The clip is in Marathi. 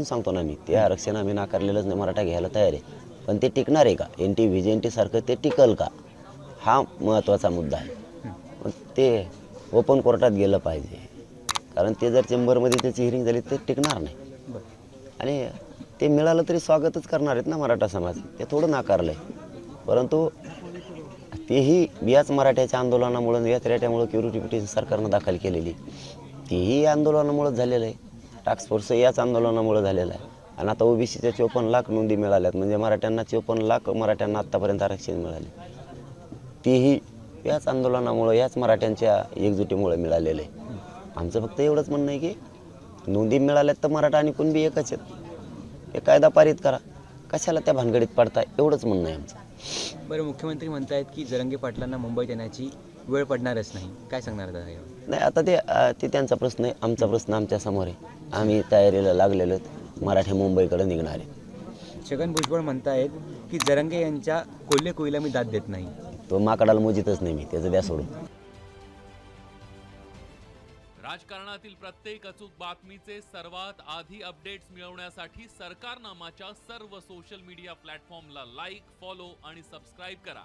म्हणून सांगतो ना मी. ते आरक्षण आम्ही नाकारलेलंच नाही मराठा घ्यायला तयार आहे. पण ते टिकणार आहे का? N T V J N सारखं ते टिकल का? हा महत्त्वाचा मुद्दा आहे. ते ओपन कोर्टात गेलं पाहिजे. कारण ते जर चेंबरमध्ये त्याची हिअरिंग झाली तर टिकणार नाही. आणि ते मिळालं तरी स्वागतच करणार आहेत ना मराठा समाज. ते थोडं नाकारलं आहे परंतु तेही याच मराठ्याच्या आंदोलनामुळं याच रेट्यामुळं क्युरिटी पिटिशन सरकारनं दाखल केलेली. तेही या आंदोलनामुळंच झालेलं आहे. टास्क फोर्स याच आंदोलनामुळं झालेलं आहे. आणि आता ओबीसीच्या चोपन्न लाख नोंदी मिळाल्यात. म्हणजे मराठ्यांना चोपन्न लाख मराठ्यांना आत्तापर्यंत आरक्षण मिळाले. तेही याच आंदोलनामुळं याच मराठ्यांच्या एकजुटीमुळे मिळालेलं. आहे आमचं फक्त एवढंच म्हणणं आहे की नोंदी मिळाल्यात तर मराठा आणि कुणबी एकच आहेत. हे कायदा पारित करा. कशाला त्या भानगडीत पडताय? एवढंच म्हणणं आहे आमचं. बरं मुख्यमंत्री म्हणतायत की जरंगे पाटलांना मुंबईत येण्याची वेळ पडणारच नाही. काय सांगणार दादा यावर? नाही आता ते अं, ते त्यांचा प्रश्न आहे आमचा प्रश्न आमच्यासमोर आहे. आम्ही तयारीला लागलेलो आहेत. मराठी मुंबईकडे निघणार आहे. छगन भुजबळ म्हणतायत की जरंगे यांच्या कोल्हे कोईला मी दाद देत नाही. तो माकडाला मोजितच नाही मी त्याचं द्या सोडून. राजकारणातील प्रत्येक अचूक बातमीचे सर्वात आधी अपडेट्स मिळवण्यासाठी सरकारनामाच्या सर्व सोशल मीडिया प्लॅटफॉर्मला लाईक फॉलो आणि सबस्क्राईब करा.